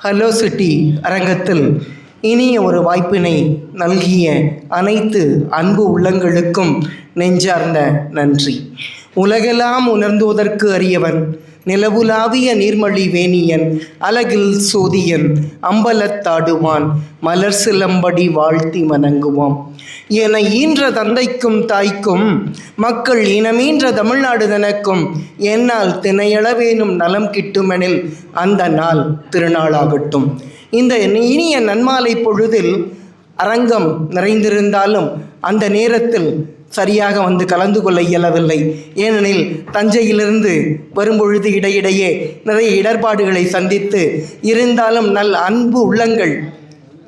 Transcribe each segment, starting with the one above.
Hello city அரங்கத்தில் இனிய ஒரு வாய்ப்பினை நல்கிய அனைத்து அன்பு உள்ளங்களுக்கும் நெஞ்சார்ந்த நன்றி. உலகெல்லாம் உணர்ந்துவதற்கு அறியவன் நிலவுலாவிய நீர்மொழி வேணியன் அழகில் சோதியன் அம்பலத்தாடுவான் மலர் சிலம்படி வாழ்த்தி வணங்குவோம். என ஈன்ற தந்தைக்கும் தாய்க்கும் மக்கள் இனமீன்ற தமிழ்நாடு தனக்கும் என்னால் தினையளவேனும் நலம் கிட்டுமெனில் அந்த நாள் திருநாளாகட்டும். இந்த இனிய நன்மாலை பொழுதில் அரங்கம் நிறைந்திருந்தாலும் அந்த நேரத்தில் சரியாக வந்து கலந்து கொள்ள இயலவில்லை. ஏனெனில் தஞ்சையிலிருந்து வரும்பொழுது இடையிடையே நிறைய இடர்பாடுகளை சந்தித்து இருந்தாலும் நல் அன்பு உள்ளங்கள்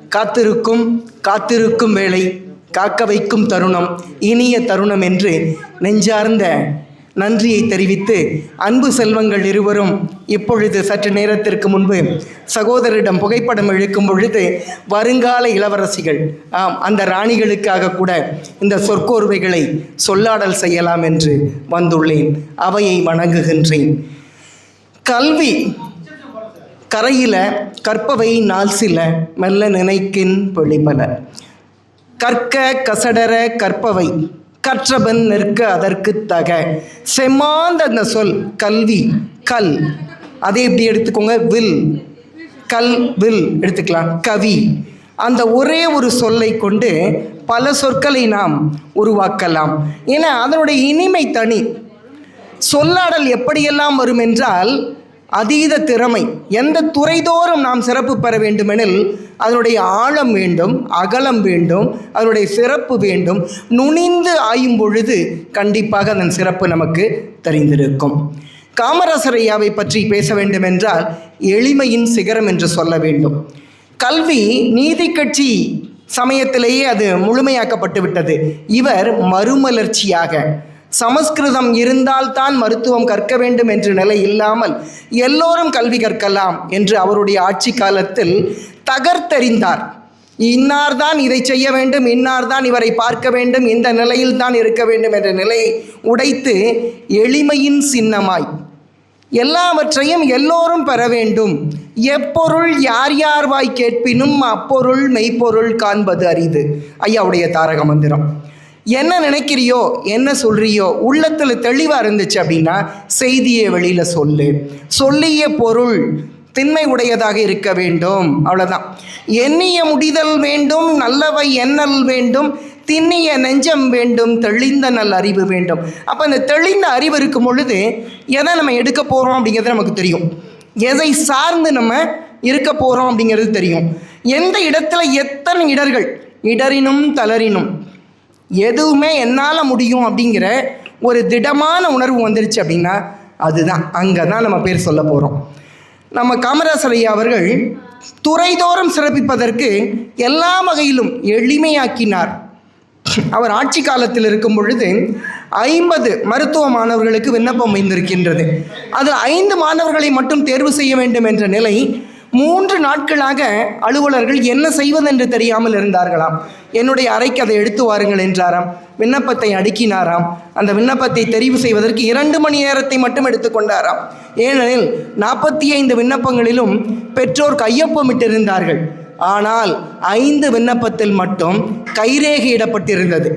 காத்திருக்கும் காத்திருக்கும் வேளை காக்க வைக்கும் தருணம் இனிய தருணம் என்று நெஞ்சார்ந்த நன்றியை தெரிவித்து அன்பு செல்வங்கள் இருவரும் இப்பொழுது சற்று நேரத்திற்கு முன்பு சகோதரிடம் புகைப்படம் இழுக்கும் பொழுது வருங்கால இளவரசிகள் ஆம் அந்த ராணிகளுக்காக கூட இந்த சொற்கோர்வைகளை சொல்லாடல் செய்யலாம் என்று வந்துள்ளேன். அவையை வணங்குகின்றேன். கல்வி கரையில் கற்பவை நாள் சில மெல்ல நினைக்கின் பொழிபல. கற்க கசடர கற்பவை கற்றவன் நிற்க அதற்கு தக. செம்மாந்த அந்த சொல் கல்வி கல். அதை எப்படி எடுத்துக்கோங்க? வில். கல் வில் எடுத்துக்கலாம். கவி. அந்த ஒரே ஒரு சொல்லை கொண்டு பல சொற்களை நாம் உருவாக்கலாம். ஏன்னா அதனுடைய இனிமை தனி. சொல்லாடல் எப்படியெல்லாம் வரும் என்றால் அதீத திறமை. எந்த துறைதோறும் நாம் சிறப்பு பெற வேண்டுமெனில் அதனுடைய ஆழம் வேண்டும் அகலம் வேண்டும் அதனுடைய சிறப்பு வேண்டும். நுனிந்து ஆயும் பொழுது கண்டிப்பாக அதன் சிறப்பு நமக்கு தெரிந்திருக்கும். காமராசர் ஐயாவை பற்றி பேச வேண்டுமென்றால் எளிமையின் சிகரம் என்று சொல்ல வேண்டும். கல்வி நீதி கட்சி சமயத்திலேயே அது முழுமையாக்கப்பட்டு விட்டது. இவர் மறுமலர்ச்சியாக சமஸ்கிருதம் இருந்தால்தான் மருத்துவம் கற்க வேண்டும் என்ற நிலை இல்லாமல் எல்லோரும் கல்வி கற்கலாம் என்று அவருடைய ஆட்சி காலத்தில் தகர்த்தெறிந்தார். இன்னார்தான் இதை செய்ய வேண்டும் இன்னார்தான் இவரை பார்க்க வேண்டும் இந்த நிலையில் தான் இருக்க வேண்டும் என்ற நிலையை உடைத்து எளிமையின் சின்னமாய் எல்லாவற்றையும் எல்லோரும் பெற வேண்டும். எப்பொருள் யார் யார் வாய் கேட்பினும் அப்பொருள் மெய்ப்பொருள் காண்பது அரிது. ஐயாவுடைய தாரக மந்திரம். என்ன நினைக்கிறியோ என்ன சொல்கிறியோ உள்ளத்தில் தெளிவாக இருந்துச்சு அப்படின்னா செய்தியை வெளியில் சொல்லு. சொல்லிய பொருள் திண்மை உடையதாக இருக்க வேண்டும். அவ்வளோதான் எண்ணிய முடிதல் வேண்டும் நல்லவை எண்ணல் வேண்டும் திண்ணிய நெஞ்சம் வேண்டும் தெளிந்த நல் அறிவு வேண்டும். அப்போ அந்த தெளிந்த அறிவு இருக்கும் பொழுது எதை நம்ம எடுக்க போகிறோம் அப்படிங்கிறது நமக்கு தெரியும். எதை சார்ந்து நம்ம இருக்க போகிறோம் அப்படிங்கிறது தெரியும். எந்த இடத்துல எத்தனை இடர்கள்? இடரினும் தளரினும். எதுவுமே என்னால் முடியும் அப்படிங்கிற ஒரு திடமான உணர்வு வந்துருச்சு அப்படின்னா அதுதான். அங்கே தான் நம்ம பேர் சொல்ல போகிறோம் நம்ம காமராசர் ஐயா அவர்கள் துறைதோறும் சிறப்பிப்பதற்கு எல்லா வகையிலும் எளிமையாக்கினார். அவர் ஆட்சி காலத்தில் இருக்கும் பொழுது ஐம்பது மருத்துவ மாணவர்களுக்கு விண்ணப்பம் வைந்திருக்கின்றது அதில் ஐந்து மாணவர்களை மட்டும் தேர்வு செய்ய வேண்டும் என்ற நிலை மூன்று நாட்களாக அலுவலர்கள் என்ன செய்வதென்று தெரியாமல் இருந்தார்களாம். என்னுடைய அறைக்கு அதை எடுத்து வாருங்கள் என்றாராம். விண்ணப்பத்தை அடுக்கினாராம். அந்த விண்ணப்பத்தை தெரிவு செய்வதற்கு இரண்டு மணி நேரத்தை மட்டும் எடுத்துக்கொண்டாராம் ஏனெனில் நாற்பத்தி ஐந்து விண்ணப்பங்களிலும் பெற்றோர் கையொப்பமிட்டிருந்தார்கள். ஆனால் ஐந்து விண்ணப்பத்தில் மட்டும் கைரேகையிடப்பட்டிருந்தது.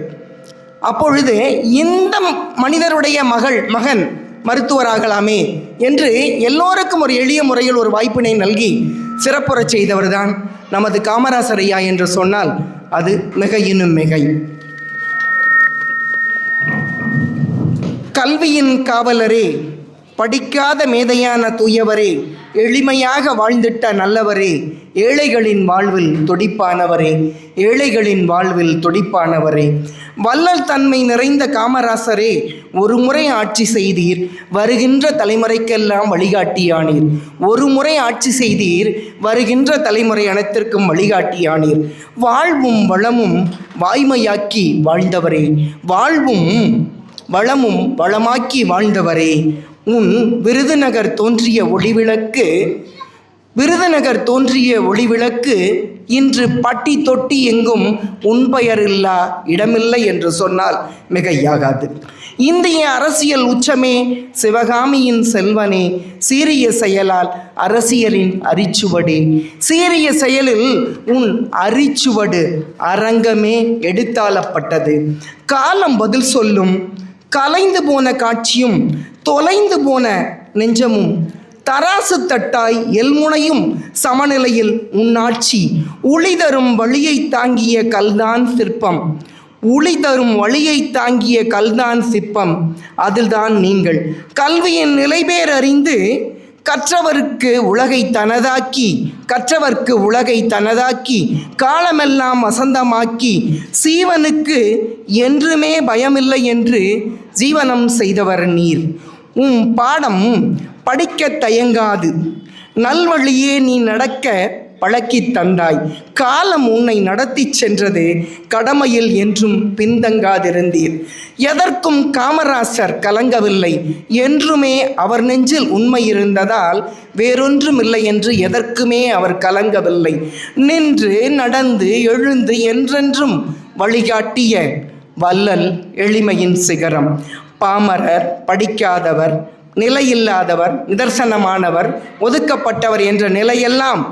அப்பொழுது இந்த மனிதருடைய மகள் மகன் மருத்துவராகலாமே என்று எல்லோருக்கும் ஒரு எளிய முறையில் ஒரு வாய்ப்பினை நல்கி சிறப்புறச் செய்தவர்தான் நமது காமராசர் ஐயா என்று சொன்னால் அது மிகையினும் மிகை. கல்வியின் காவலரே படிக்காத மேதையான தூயவரே எளிமையாக வாழ்ந்திட்ட நல்லவரே ஏழைகளின் வாழ்வில் துடிப்பானவரே ஏழைகளின் வாழ்வில் துடிப்பானவரே. வள்ளல் தன்மை நிறைந்த காமராசரே ஒரு முறை ஆட்சி செய்தீர் வருகின்ற தலைமுறைக்கெல்லாம் வழிகாட்டியானீர். ஒரு முறை ஆட்சி செய்தீர் வருகின்ற தலைமுறை அனைத்திற்கும் வழிகாட்டியானீர். வாழ்வும் வளமும் வாய்மையாக்கி வாழ்ந்தவரே வாழ்வும் வளமும் வளமாக்கி வாழ்ந்தவரே. உன் விருதுநகர் தோன்றிய ஒளிவிளக்கு விருதுநகர் தோன்றிய ஒளிவிளக்கு இன்று பட்டி தொட்டி எங்கும் உன் பெயரில்லா இடமில்லை என்று சொன்னால் மிகையாகாது. இந்திய அரசியல் உச்சமே சிவகாமியின் செல்வனே சீரிய செயலால் அரசியலின் அரிச்சுவடே. சீரிய செயலில் உன் அரிச்சுவடு அரங்கமே எடுத்தாளப்பட்டது. காலம் பதில் சொல்லும் கலைந்து போன காட்சியும் தொலைந்து போன நெஞ்சமும் தராசு தட்டாய் எல்முனையும் சமநிலையில் உன்னாட்சி. உளி தரும் வழியை தாங்கிய கல்தான் சிற்பம். உளி தரும் வழியை தாங்கிய கல்தான் சிற்பம். அதில்தான் நீங்கள். கல்வியின் நிலைபேர் அறிந்து கற்றவருக்கு உலகை தனதாக்கி கற்றவர்க்கு உலகை தனதாக்கி காலமெல்லாம் வசந்தமாக்கி சீவனுக்கு என்றுமே பயமில்லை என்று ஜீவனம் செய்தவர் நீர். உம் பாடம் படிக்கத் தயங்காது. நல்வழியே நீ நடக்க பழக்கித் தந்தாய். காலம் உன்னை நடத்திச் சென்றது கடமையில் என்றும் பின்தங்காதிருந்தீர். எதற்கும் காமராசர் கலங்கவில்லை. என்றுமே அவர் நெஞ்சில் உண்மை இருந்ததால் வேறொன்றுமில்லை என்று எதற்குமே அவர் கலங்கவில்லை. நின்று நடந்து எழுந்து என்றென்றும் வழிகாட்டிய வள்ளல் எளிமையின் சிகரம். பாமரர் படிக்காதவர் நிலையில்லாதவர் நிதர்சனமானவர் ஒதுக்கப்பட்டவர் என்ற நிலையெல்லாம்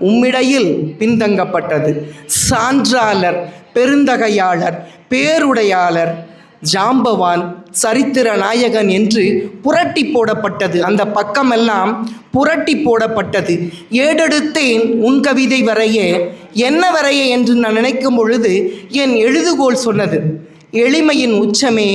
உம்மிடையில் பின்தங்கப்பட்டது. சான்றாளர் பெருந்தகையாளர் பேருடையாளர் ஜாம்பவான் சரித்திர நாயகன் என்று புரட்டி போடப்பட்டது. அந்த பக்கமெல்லாம் புரட்டி போடப்பட்டது. ஏடெடுத்தேன் உன் கவிதை வரைய என்ன வரைய என்று நான் நினைக்கும் பொழுது என் எழுதுகோல் சொன்னது. எளிமையின் உச்சமே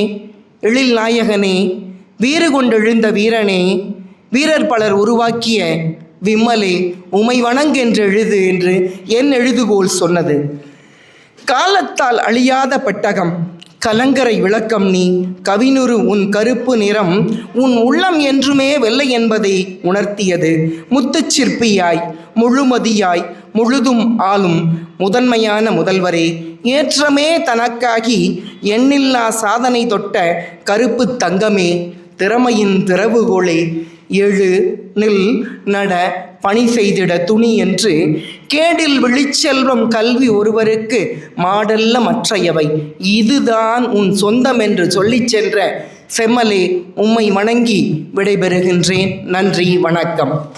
எழில் நாயகனே வீறு கொண்டெழுந்த வீரனே வீரர் பலர் உருவாக்கிய விம்மலே உமை வணங்கென்று எழுது என்று என் எழுதுகோல் சொன்னது. காலத்தால் அழியாத பெட்டகம் கலங்கரை விளக்கம் நீ. கவினுரு உன் கருப்பு நிறம் உன் உள்ளம் என்றுமே வெள்ளை என்பதை உணர்த்தியது. முத்துச் சிற்பியாய் முழுமதியாய் முழுதும் ஆளும் முதன்மையான முதல்வரே. ஏற்றமே தனக்காகி எண்ணில்லா சாதனை தொட்ட கருப்பு தங்கமே. திறமையின் திறவுகோளே எழு நில் நட பணி செய்திட துணி என்று கேடில் விழிச்செல்வம் கல்வி ஒருவருக்கு மாடல்ல மற்றையவை. இதுதான் உன் சொந்தம் என்று சொல்லிச் சென்ற செம்மலே உம்மை வணங்கி விடைபெறுகின்றேன். நன்றி வணக்கம்.